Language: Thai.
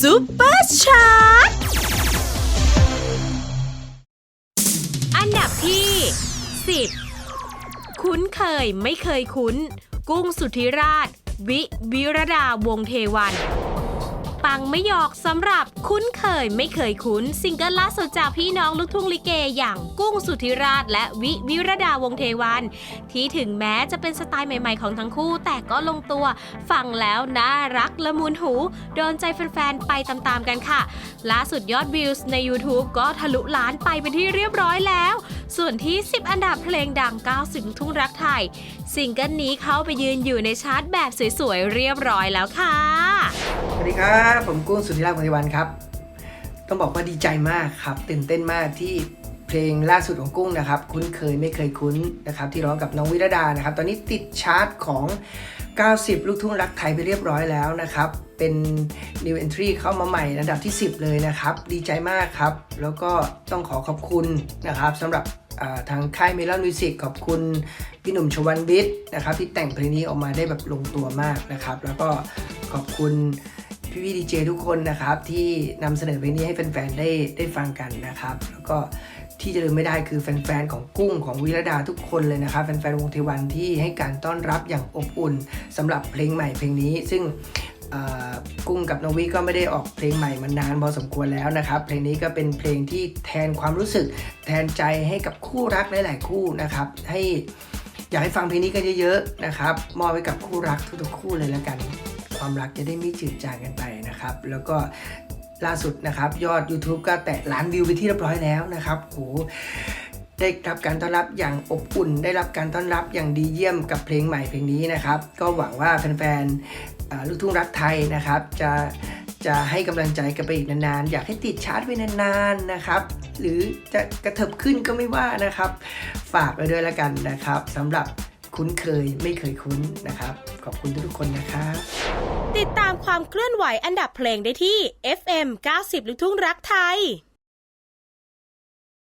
ซุปเปอร์ชาร์ตอันดับที่ 10 คุ้นเคยไม่เคยคุ้น กุ้งสุธิราช วิวิรดาวงเทวัน ปังไม่หยอกสำหรับคุ้นเคยไม่เคยคุ้น ซิงเกิลล่าสุดจากพี่น้องลูกทุ่งลิเกอย่างกุ้งสุธิราช และวิวิรดาวงเทวัน ที่ถึงแม้จะเป็นสไตล์ใหม่ๆของทั้งคู่ แต่ก็ลงตัว ฟังแล้วน่ารักละมุนหู โดนใจแฟนๆ ไปตามๆกันค่ะ ล่าสุดยอดวิวส์ใน YouTube ก็ทะลุล้านไปเป็นที่เรียบร้อยแล้ว ส่วนที่ 10 อันดับเพลงดัง90ลูกทุ่งรักไทยซิงเกิลนี้เข้าไปยืนอยู่ในชาร์ตแบบสวยๆเรียบร้อยแล้วค่ะ สวัสดีครับ ผมกุ้งสุธิราชพงศิวันครับ ต้องบอกว่าดีใจมากครับ ตื่นเต้นมากที่เพลงล่าสุดของกุ้งนะครับ คุ้นเคยไม่เคยคุ้นนะครับ ที่ร้องกับน้องวิรดานะครับ ตอนนี้ติดชาร์ตของ 90 ลูกทุ่งรักไทยไปเรียบร้อยแล้วนะครับ เป็น new entry เข้ามาใหม่อันดับที่ 10 เลยนะครับ ดีใจมากครับ แล้วก็ต้องขอขอบคุณนะครับสำหรับทางค่ายเมลอนมิวสิกขอบคุณพี่หนุ่มชวันวิทย์นะครับที่แต่งเพลงนี้ออกมาได้แบบลงตัวมากนะครับ แล้วก็ ขอบคุณพี่พี่ดีเจทุกคนนะครับ ที่นำเสนอเพลงนี้ให้แฟนๆได้ได้ฟังกันนะครับ แล้วก็ที่จะลืมไม่ได้คือแฟนๆของกุ้งของวิรดาทุกคนเลยนะครับ แฟนๆวงเทวันที่ให้การต้อนรับอย่างอบอุ่นสำหรับเพลงใหม่เพลงนี้ ซึ่งกุ้งกับนวิก็ไม่ได้ออกเพลงใหม่มานานพอสมควรแล้วนะครับ เพลงนี้ก็เป็นเพลงที่แทนความรู้สึก แทนใจให้กับคู่รักหลาย ๆ คู่นะครับ ให้อยากให้ฟังเพลงนี้กันเยอะๆนะครับมอบไว้กับคู่รักทุกๆคู่เลยแล้วกัน ความรักจะได้ไม่จืดจางกันไปนะครับ แล้วก็ล่าสุดนะครับ ยอด YouTube ก็แตะล้านวิวไปที่เรียบร้อยแล้วนะครับโหได้รับการต้อนรับอย่างอบอุ่น ได้รับการต้อนรับอย่างดีเยี่ยมกับเพลงใหม่เพลงนี้นะครับ ก็หวังว่าแฟนๆลูกทุ่งรักไทยนะครับ จะจะให้กำลังใจกันไปอีกนานๆ อยากให้ติดชาร์ตไปนานๆนะครับ หรือจะกระเถิบขึ้นก็ไม่ว่านะครับ ฝากไว้ด้วยละกันนะครับสำหรับคุ้นเคยไม่เคยคุ้นนะครับ ขอบคุณทุกคนนะครับติดตามความเคลื่อนไหวอันดับเพลงได้ที่ FM 90ลูกทุ่งรักไทย